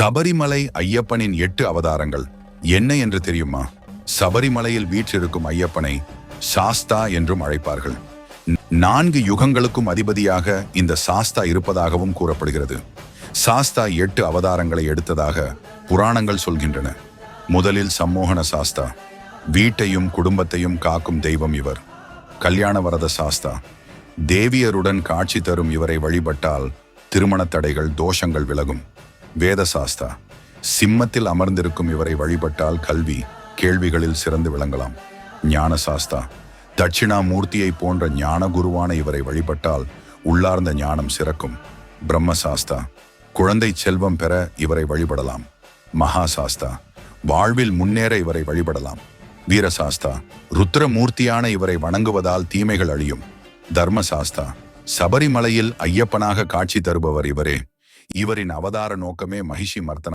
சபரிமலை ஐயப்பனின் எட்டு அவதாரங்கள். என்ன என்று தெரியுமா? சபரிமலையில் வீற்றிருக்கும் ஐயப்பனை சாஸ்தா என்றும் அழைப்பார்கள். நான்கு யுகங்களுக்கும் அதிபதியாக இந்த சாஸ்தா இருப்பதாகவும் கூறப்படுகிறது. சாஸ்தா எட்டு அவதாரங்களை எடுத்ததாக புராணங்கள் சொல்கின்றன. முதலில் சம்மோகன சாஸ்தா வீட்டையும் குடும்பத்தையும் காக்கும் தெய்வம் இவர். கல்யாண வரத சாஸ்தா தேவியருடன் காட்சி தரும் இவரை வழிபட்டால் திருமணத் தடைகள் தோஷங்கள் விலகும். வேத சாஸ்தா சிம்மத்தில் அமர்ந்திருக்கும் இவரை வழிபட்டால் கல்வி கேள்விகளில் சிறந்து விளங்கலாம். ஞான சாஸ்தா தட்சிணாமூர்த்தியை போன்ற ஞான குருவான இவரை வழிபட்டால் உள்ளார்ந்த ஞானம் சிறக்கும். பிரம்ம சாஸ்தா குழந்தை செல்வம் பெற இவரை வழிபடலாம். மகா சாஸ்தா வாழ்வில் முன்னேற இவரை வழிபடலாம். வீரசாஸ்தா. ருத்ரமூர்த்தியான இவரை வணங்குவதால் தீமைகள் அழியும். தர்மசாஸ்தா. சபரிமலையில் ஐயப்பனாக காட்சி தருபவர் இவரே. இவரின் அவதார நோக்கமே மகிஷி மர்த்தன